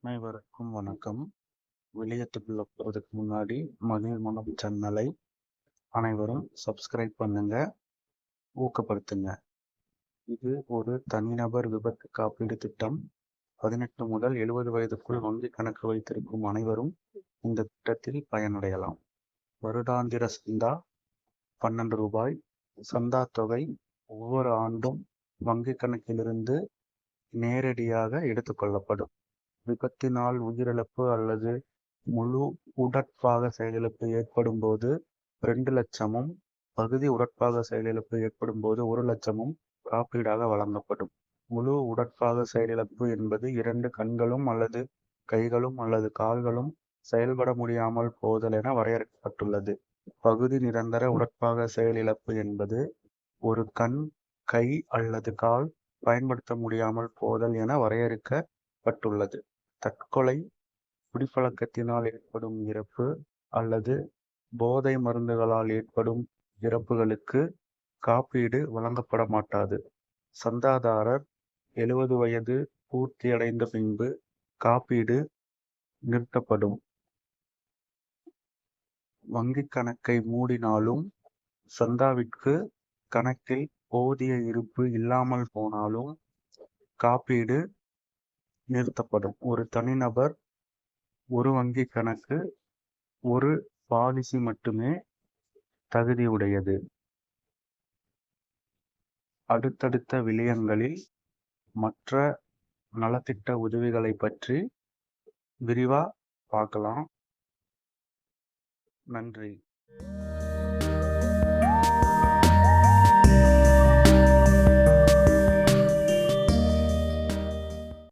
அனைவருக்கும் வணக்கம். வெளியேற்றுக்குள்ள போகிறதுக்கு முன்னாடி மகிழ் மனம் சேனலை அனைவரும் சப்ஸ்கிரைப் பண்ணுங்க ஊக்கப்படுத்துங்க. இது ஒரு தனிநபர் விபத்து காப்பீடு திட்டம். பதினெட்டு முதல் எழுபது வயதுக்குள் வங்கி கணக்கு வைத்திருக்கும் அனைவரும் இந்த திட்டத்தில் பயனடையலாம். வருடாந்திர சந்தா பன்னெண்டு ரூபாய். சந்தா தொகை ஒவ்வொரு ஆண்டும் வங்கி கணக்கிலிருந்து நேரடியாக எடுத்துக்கொள்ளப்படும். விபத்தினால் உயிரிழப்பு அல்லது முழு உடற்பாக செயலிழப்பு ஏற்படும்போது ரெண்டு லட்சமும், பகுதி உடற்பாக செயலிழப்பு ஏற்படும்போது ஒரு லட்சமும் காப்பீடாக வழங்கப்படும். முழு உடற்பாக செயலிழப்பு என்பது இரண்டு கண்களும் அல்லது கைகளும் அல்லது கால்களும் செயல்பட முடியாமல் போதல் என வரையறுக்கப்பட்டுள்ளது. பகுதி நிரந்தர உடற்பாக செயலிழப்பு என்பது ஒரு கண், கை அல்லது கால் பயன்படுத்த முடியாமல் போதல் என வரையறுக்கப்பட்டுள்ளது. தற்கொலை, குடிப்பழக்கத்தினால் ஏற்படும் இறப்பு அல்லது போதை மருந்துகளால் ஏற்படும் இறப்புகளுக்கு காப்பீடு வழங்கப்பட மாட்டாது. சந்தாதாரர் எழுபது வயது பூர்த்தியடைந்த பின்பு காப்பீடு நிறுத்தப்படும். வங்கிக் கணக்கை மூடினாலும், சந்தாவிற்கு கணக்கில் போதிய இருப்பு இல்லாமல் போனாலும் காப்பீடு நிறுத்தப்படும். ஒரு தனிநபர், ஒரு வங்கிக் கணக்கு, ஒரு பாலிசி மட்டுமே தகுதியுடையது. அடுத்தடுத்த விளியங்களில் மற்ற நலத்திட்ட உதவிகளைப் பற்றி விரிவா பார்க்கலாம். நன்றி.